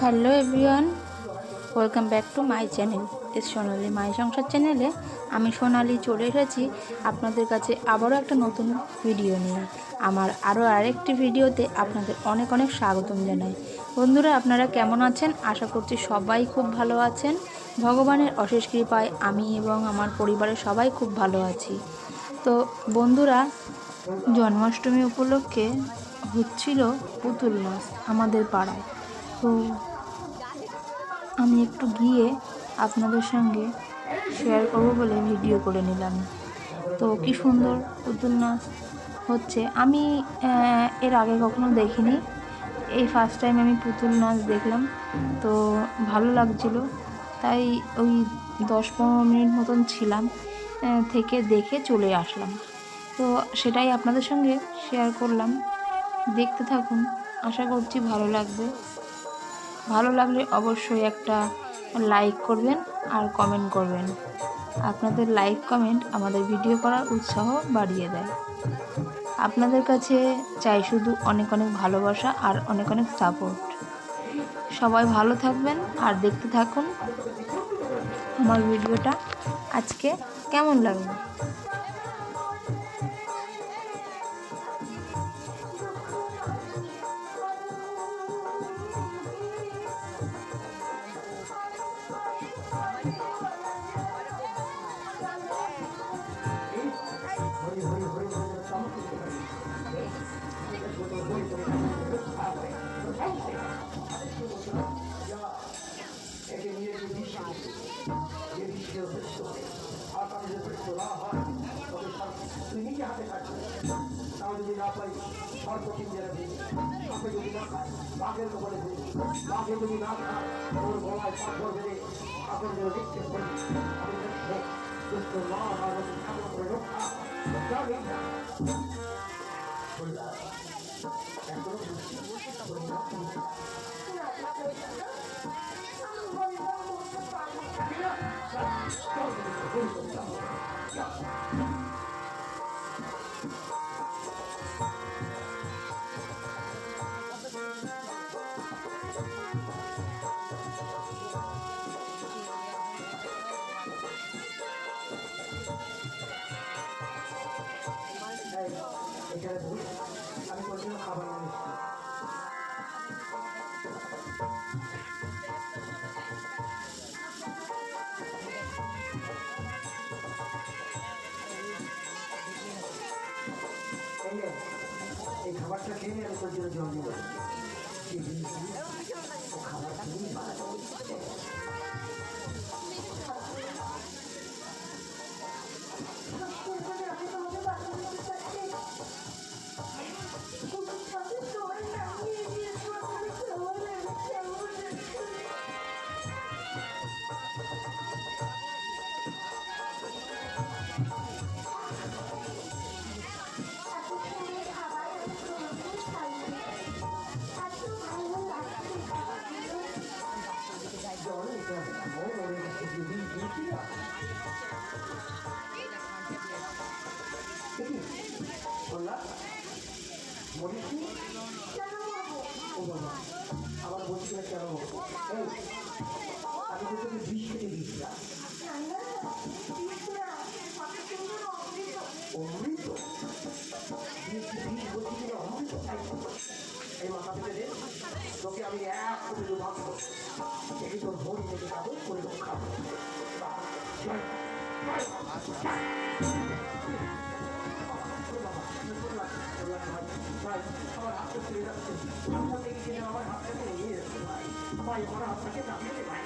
Hello everyone, welcome back to my channel, S Sonali my Sansar চ্যানেলে আমি সোনালি চলে এসেছি আপনাদের কাছে আবারও একটা নতুন ভিডিও নিয়ে। আমার আরও আরেকটি ভিডিওতে আপনাদের অনেক অনেক স্বাগতম জানাই। বন্ধুরা, আপনারা কেমন আছেন? আশা করছি সবাই খুব ভালো আছেন। ভগবানের অশেষ কৃপায় আমি এবং আমার পরিবারের সবাই খুব ভালো আছি। তো বন্ধুরা, জন্মাষ্টমী উপলক্ষে হচ্ছিল পুতুল নাচ আমাদের পাড়ায়। তো আমি একটু গিয়ে আপনাদের সঙ্গে শেয়ার করব বলে ভিডিও করে নিলাম। তো কি সুন্দর পুতুল নাচ হচ্ছে। আমি এর আগে কখনো দেখিনি। এই ফার্স্ট টাইম আমি পুতুল নাচ দেখলাম। তো ভালো লাগছিল। তাই ওই দশ পনেরো মিনিট মতন ছিলাম থেকে দেখে চলে আসলাম। তো সেটাই আপনাদের সঙ্গে শেয়ার করলাম। দেখতে থাকুন। আশা করছি ভালো লাগবে। ভালো লাগলে অবশ্যই একটা লাইক করবেন আর কমেন্ট করবেন। আপনাদের লাইক কমেন্ট আমাদের ভিডিও করার উৎসাহ বাড়িয়ে দেয়। আপনাদের কাছে চাই শুধু অনেক অনেক ভালোবাসা আর অনেক অনেক সাপোর্ট সবাই ভালো থাকবেন আর দেখতে থাকুন। আমার ভিডিওটা আজকে কেমন লাগবে সর্বকিন জেনে দিই আপনি যদি না খায় বাঘের কবলে দিই বাঘে যদি না খায় ওর গলায় পাথর বেড়ে আপনি যদি দেখতে পারি দেখব দুষ্ট মা আমার ঠাকুর করে রক্ষা যাবে না তোর জল দিব ও খাবার তুমি মারা জল বলিস নি? ও বাবা আবার বলছি না কেন আমি তো তোকে বিষ খেতে দিয়েছিলাম অমৃত এই মাথা পেতে আমি এক দেবো মাত্র দেখি তোর ভরি থেকে যাব করে ভাই আমার হাতটা ছেড়ে যাচ্ছে হাতটা থেকে কিনে আমার হাতটাকে নিয়ে যাচ্ছে ভাই ভাই আমার হাতটাকে নামিয়ে দে ভাই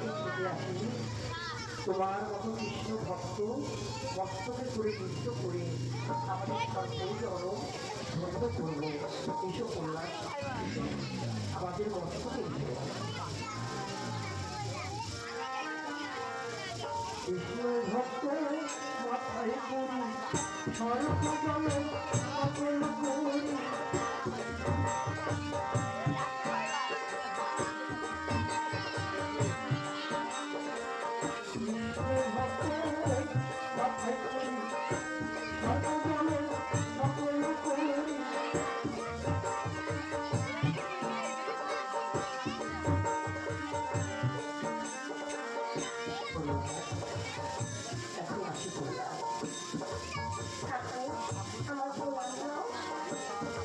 ছুটে আসেনি তোমার মতো কৃষ্ণ ভক্ত মস্তকে করে নৃত্য করে আমাদের জন ধন্য করব। এসব কল্যাণ আমাদের মস্তকে কৃষ্ণ ভক্ত মাথায় করি সর্ব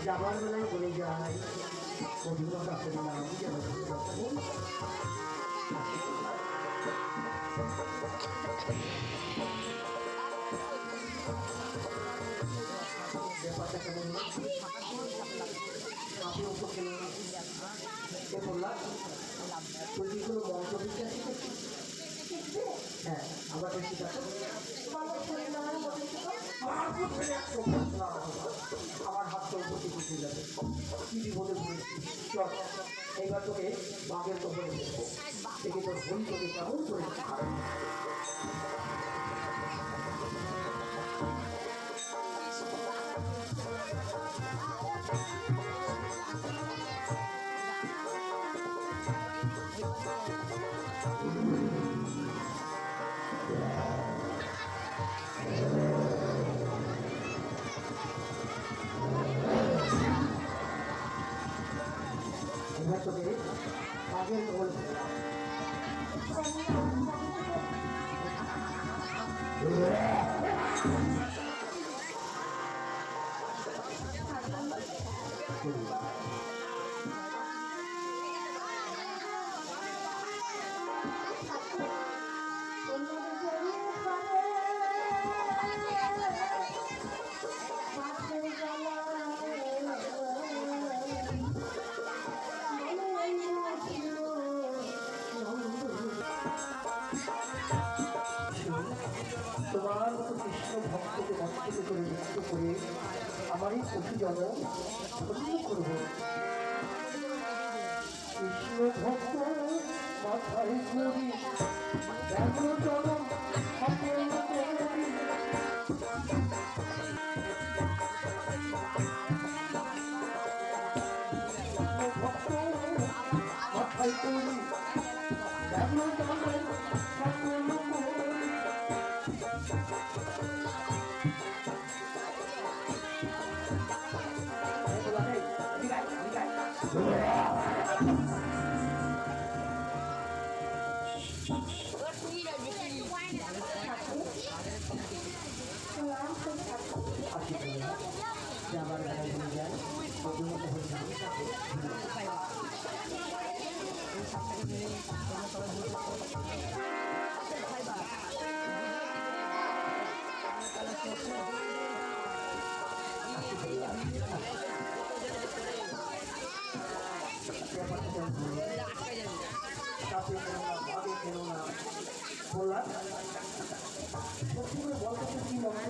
যাবার বেলায় বলে যায় অভিজ্ঞতা করি না আমি ব্যাপারটা কেমন আপনি বললাম তুই কি কোনো মন্ত্র বিদ্যা হ্যাঁ একশো না, আমার হাত তোর প্রতি উঠে যাবে। কি বিপদে চল এইবার তোকে বাঘের কবলে দেবো দেখে তোর ভুল তোকে কেমন করে খারাপ এবার তোকে বাঘের কবলে দেবো তোমার জন ধন্য করব কৃষ্ণ ভক্ত মাথায় করি করি। কৃষ্ণ ভক্ত মাথায় করি চাপে খেলো না ভাবে খেলো না বললাম। সত্যি করে কি মন্ত্র